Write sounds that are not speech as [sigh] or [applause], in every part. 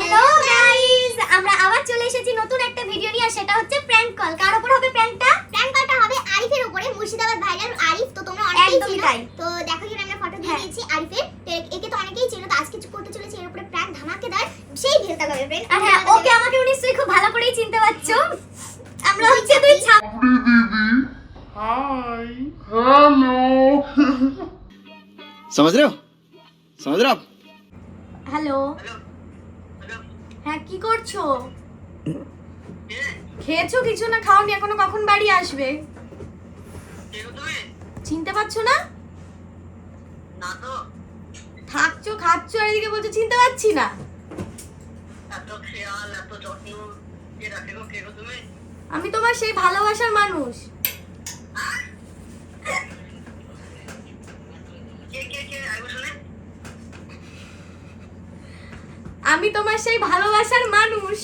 Hello guys আমরা আবার চলে এসেছি নতুন একটা ভিডিও নিয়ে সেটা হচ্ছে প্র্যাঙ্ক কল কার উপর হবে প্র্যাঙ্কটা প্র্যাঙ্ক কলটা হবে আরিফের উপরে। মুর্শিদাবাদ ভাইরাল আরিফ তো তোমরা অনেকেই চেনো। তো দেখো এখানে আমরা ফটো দিয়ে হ্যাঁ। দিয়েছি আরিফের। তো একে তো অনেকেই চেনো তো আজকে করতে চলেছি এর উপরে প্র্যাঙ্ক ধামাকেদার। সেই ভেলতা হবে আর হ্যাঁ ওকে আমাকে নিশ্চয়ই খুব ভালো করেই চিনতে পারছ। আমরা হচ্ছে দুই ছাত্র [laughs] समझ रहे हो समझ रहे हो आप হ্যালো হ্যাঁ কি করছো খেয়েছো কিছু না খাওনি এখনো কখন বাড়ি আসবে চিনতে পারছো না না তো থাকছো খাচ্ছো আর এদিকে বলছো চিনতে পারছি না এত খেয়াল এত যত্ন কে রাখে গো কে গো তুমি আমি তোমার সেই ভালোবাসার মানুষ কে কে কে আইবো শুনে আমি তোমার সেই ভালোবাসার মানুষ।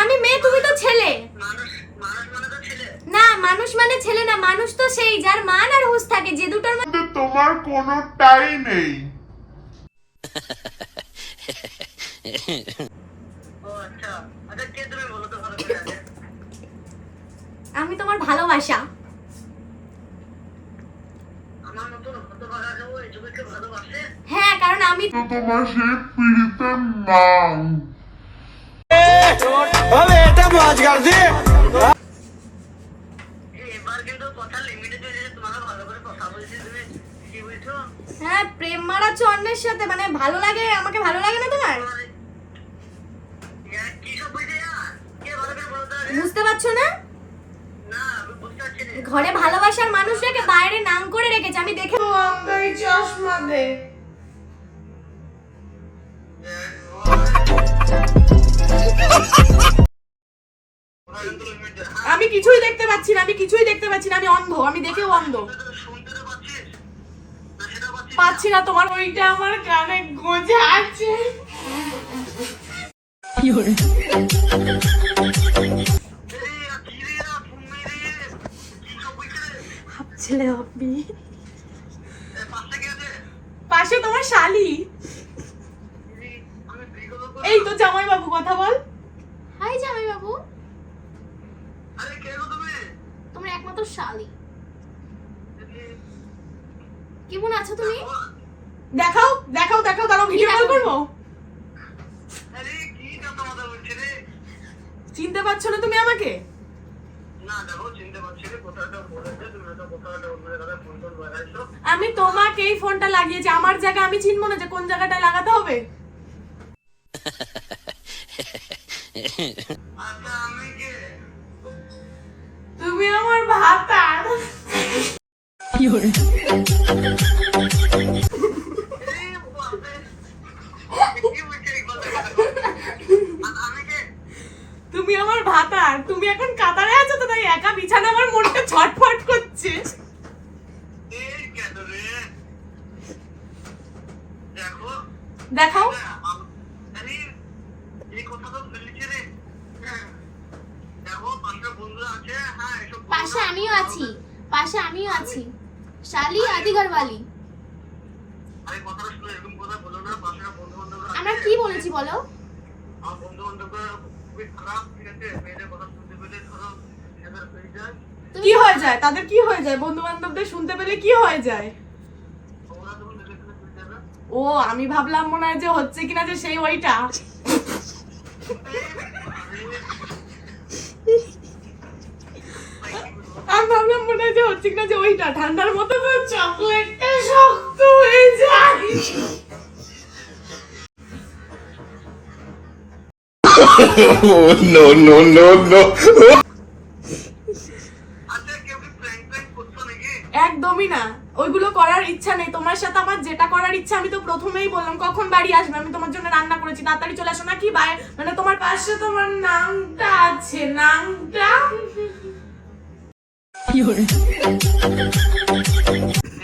আমি মেয়ে তুমি তো ছেলে। মানে তো ছেলে। না মানুষ মানে ছেলে না মানুষ তো সেই যার মান আর হুঁশ থাকে যে দুটোর মধ্যে তোমার কোনোটাই নেই। ও আচ্ছা। আচ্ছা কে তুমি বলো তো? আমি তোমার ভালোবাসা। হ্যাঁ কারণ আমি হ্যাঁ প্রেম মারাচ্ছ অন্যের সাথে মানে ভালো লাগে? আমাকে ভালো লাগে না তোমার? বুঝতে পারছ না আমি বুঝতে পারছি না ঘরে ভালোবাসার মানুষটাকে বাইরে নাম করে রেখেছে আমি দেখে চশমা দে। আমি কিছুই দেখতে পাচ্ছি না আমি কিছুই দেখতে পাচ্ছি না আমি অন্ধ আমি দেখেও অন্ধ। পাচ্ছি না তোমার ওইটা আমার কানে গোজা আছে। ছেলে আপনি। পাশে তোমার শালি। এই তো জামাই বাবু কথা বল। হাই জামাই বাবু তোমার একমাত্র শালি। কেমন আছো তুমি? দেখাও দেখাও দেখাও দাঁড়াও ভিডিও কল করব? চিনতে পারছ না তুমি আমাকে? আমি তোমাকে এই ফোনটা লাগিয়েছি আমার জায়গা আমি চিনবো না যে কোন জায়গাটায় লাগাতে হবে। তুমি আমার ভাতা আমার ভাতার তুমি এখন কাতারে আছো তো তাই একা বিছানা আমার মনটা ছটফট করছে দেখো দেখাও আরে এই কথা তো বলেছে রে দেখো পাঁচটা বন্ধুরা আছে হ্যাঁ এসব পাশে আমিও আছি পাশে আমিও আছি। শালি আদিগরওয়ালি আমরা কি বলেছি বলো? হয়ে কি হয়ে যায়? তাদের কি হয়ে যায়? বন্ধু বান্ধবদের শুনতে পেলে কি হয়ে যায় ওরা তখন রিলেশনে চলে যাবে ও আমি ভাবলাম মনে হয় যে হচ্ছে কিনা যে সেই ওইটা। আমি ভাবলাম মনে হয় যে হচ্ছে কিনা যে ওইটা। ঠান্ডার মতো তো চকলেটটা শক্ত হয়ে যায়। একদমই না। ওইগুলো করার ইচ্ছা নেই। তোমার সাথে আমার যেটা করার ইচ্ছা আমি তো প্রথমেই বললাম কখন বাড়ি আসবে? আমি তোমার জন্য রান্না করেছি। তাড়াতাড়ি চলে আসো নাকি? বাই। মানে তোমার পাশে তোমার নামটা আছে। নামটা?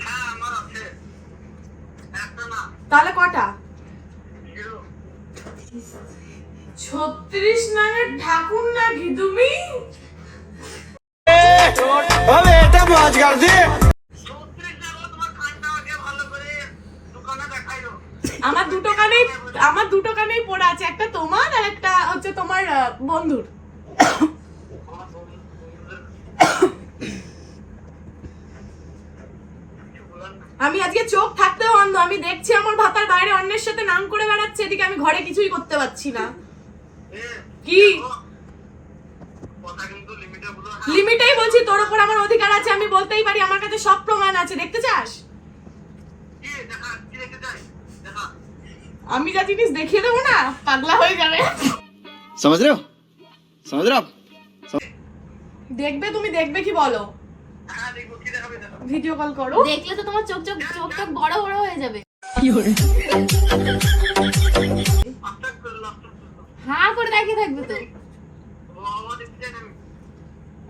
হ্যাঁ আমার আছে একটা না তাহলে কটা? ছত্রিশ নামের ঠাকুর নাকি তুমি? আমার দুটো কানেই, আমার দুটো কানেই পড়ে আছে, একটা তোমার আর একটা হচ্ছে তোমার বন্ধুর। আমি আজকে চোখ থাকতেও অন্ধ, আমি দেখছি আমার ভাতার বাইরে অন্যের সাথে নাম করে বেড়াচ্ছে, এদিকে আমি ঘরে কিছুই করতে পারছি না কি। লিমিটেই বলছি, তোর উপর আমার অধিকার আছে, আমি বলতেই পারি, আমার কাছে সব প্রমাণ আছে, দেখতে চাস কি দেখা কি দেখতে চাই দেখা আমি যা জিনিস দেখিয়ে দেবো না পাগলা হয়ে যাবে। সমাজ রেও সমাজ দেখবে তুমি দেখবে কি বলো? ভিডিও কল করো। দেখলে তো তোমার চোখ চোখ চোখ চোখ বড় বড় হয়ে যাবে। হ্যাঁ করে দেখিয়ে থাকবে তো।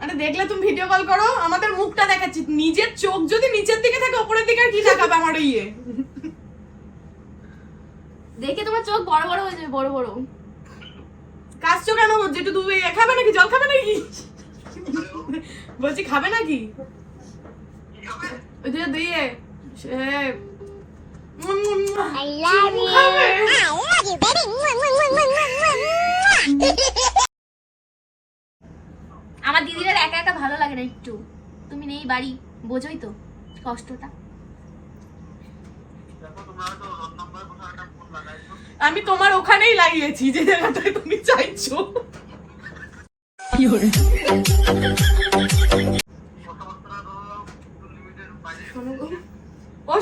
আরে দেখলে তুমি ভিডিও কল করো আমাদের মুখটা দেখাচ্ছি। নিজের চোখ যদি নিচের দিকে থাকে উপরের দিকে আর কি দেখাবে আমার ইয়ে? দেখে তোমার চোখ বড় বড় হয়ে যাবে বড় বড়। কাজছো কেন যেটু তুমি খাবে নাকি? জল খাবে নাকি? বলছি খাবে নাকি? ওই দিয়ে mwah. আমার দিদিরা একা একা ভালো লাগে না একটু। তুমি নেই বাড়ি বোঝোই তো কষ্টটা দেখো তোমরা হয়তো রং নাম্বার কোথাও একটা ফোন লাগাইছো আমি তোমার ওখানেই লাগিয়েছি যে জায়গাটায় তুমি চাইছো। ও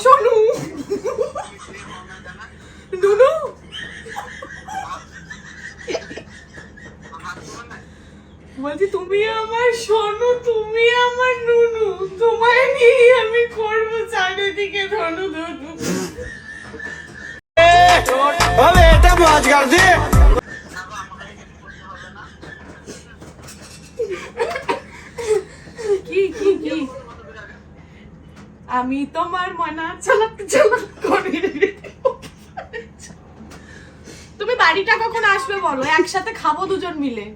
বলছি তুমি আমার শোনু তুমি আমার নুনু। তোমায় নিয়ে আমি করব চারিদিকে ধনু ধনু। আমি তোমার মনে চালাক চালাক করি। তুমি বাড়িটা কখন আসবে বলো? একসাথে খাব দুজন মিলে।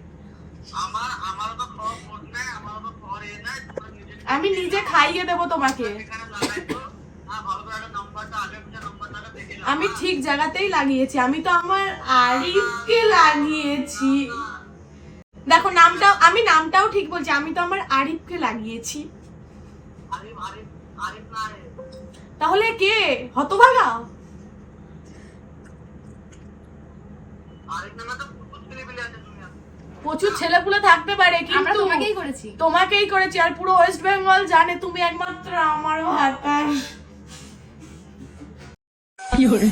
আমি নিজে খাইয়ে দেবো তোমাকে। আমি ঠিক জায়গাতেই লাগিয়েছি। আমি তো আমার আরিফকে লাগিয়েছি। দেখো নামটাও আমি নামটাও ঠিক বলছি। আমি তো আমার আরিফকে লাগিয়েছি। তাহলে কে? হতভাগা? প্রচুর ছেলে পেলে থাকতে পারে কিন্তু তোমাকেই করেছি। তোমাকেই করেছি। আর পুরো ওয়েস্ট বেঙ্গল জানে তুমি একমাত্র আমার ভাতার গেল রে বা পেছন ছাড়বে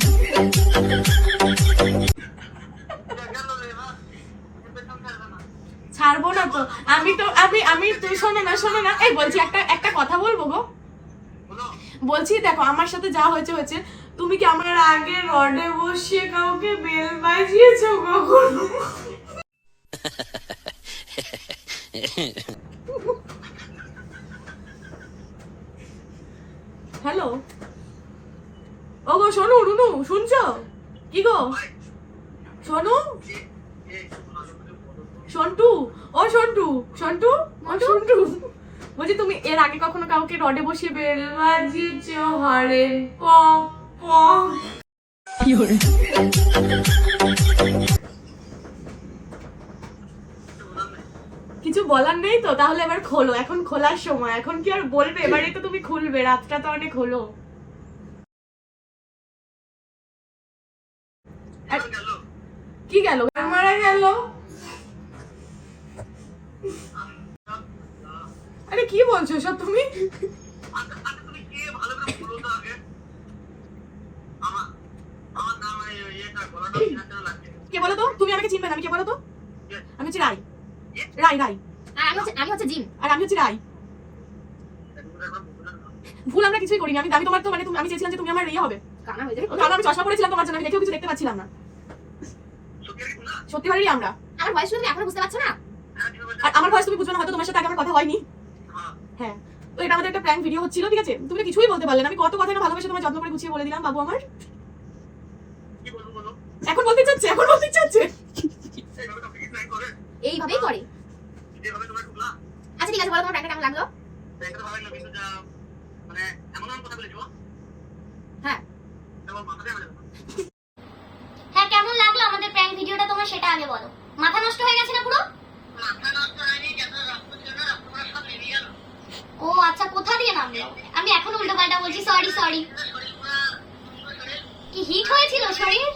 ছাড়বো না তো। আমি তো আমি আমি তুই শোনো না শোনো না। এই বলছি একটা একটা কথা বলব গো। বলছি দেখো আমার সাথে যা হয়েছে হয়েছে। তুমি কি আমার আগে রডে বসিয়ে কাউকে বেল বাজিয়েছো কখনো? [laughs] হ্যালো? ও গো শোনো রুনু শুনছো? কি গো? শোনু। সন্টু? ও সন্টু সন্টু? ও সন্টু? বলছি তুমি এর আগে কখনো কাউকে রডে বসিয়ে বেল বাজিয়েছো? হরে পং পং। কিছু বলার নেই তো? তাহলে এবার খোলো। এখন খোলার সময়। এখন কি আর বলবে? এবারে তো তুমি খুলবে। রাতটা তো অনেক হলো আর- গেল কি গেল? মারা গেল। আরে কি বলছো সব তুমি? কে বলো তো? তুমি আমাকে চিনবে না আমি কে বলো তো? আমি হচ্ছে রাই। রাই রাই। আর আমি হচ্ছে আমি হচ্ছে জিম। আর আমি হচ্ছে রাই। ভুল আমরা কিছুই করিনি। আমি আমি তোমার তো মানে তুমি- আমি চেয়েছিলাম যে তুমি আমার ইয়ে হবে। কানা হয়ে যাবে। কারণ আমি চশমা পরেছিলাম তোমার জন্য আমি দেখেও কিছু দেখতে পাচ্ছিলাম না। সত্যি ভাবেই আমরা? আমার বয়স তুমি এখনও বুঝতে পারছ না? আর আমার ভয়েস তুমি বুঝবে না হয়তো তোমার সাথে আগে আমার কথা হয়নি। হ্যাঁ হ্যাঁ তো এটা আমাদের একটা প্র্যাঙ্ক ভিডিও হচ্ছিল ঠিক আছে? তুমি কিছুই বলতে পারলে না। আমি কত কথা না ভালোবেসে তোমার যত্ন করে গুছিয়ে বলে দিলাম বাবু আমার। কি বলব বলো? এখন বলতে চাচ্ছে এখন বলতে চাচ্ছে। এইভাবেই করে। আচ্ছা ঠিক আছে বলো তোমার প্র্যাঙ্কটা কেমন লাগল? এটা ভালো লাগল কিন্তু মানে এমন এমন কথা বলেছ হ্যাঁ। তোমার মাথাটা মেরে দেবো। হ্যাঁ কেমন লাগল আমাদের প্র্যাঙ্ক ভিডিওটা তোমার সেটা আগে বলো। মাথা নষ্ট হয়ে গেছে না পুরো? মাথা নষ্ট হয়নি যত রক্ত ছিল রক্তগুলো সব বেরিয়ে গেল। ও আচ্ছা কোথা দিয়ে নামলো? আমি এখন উল্টো পাল্টা বলছি সরি সরি কি হিট হয়েছিল শরীর?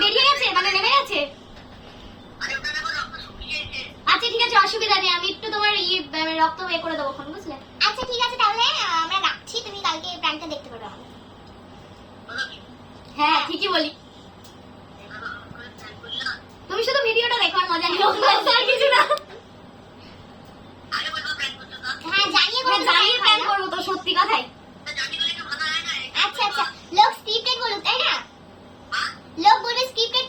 বেরিয়ে গেছে মানে নেমে গেছে? আচ্ছা ঠিক আছে অসুবিধা নেই আমি একটু তোমার ইয়ে রক্ত বের করে দেবো এখন বুঝলে? আচ্ছা ঠিক আছে তাহলে আমরা রাখছি তুমি কালকে প্র্যাঙ্কটা দেখতে পারবে। হ্যাঁ ঠিকই বলি। তুমি শুধু ভিডিওটা দেখো আর মজা নিও আর কিছু না। হ্যাঁ জানিয়ে হ্যাঁ জানিয়ে প্ল্যান করব তো সত্যি কথাই। আচ্ছা আচ্ছা। লোক স্ক্রিপ্টেড বলুক তাই না? লোক বলবে স্ক্রিপ্টেড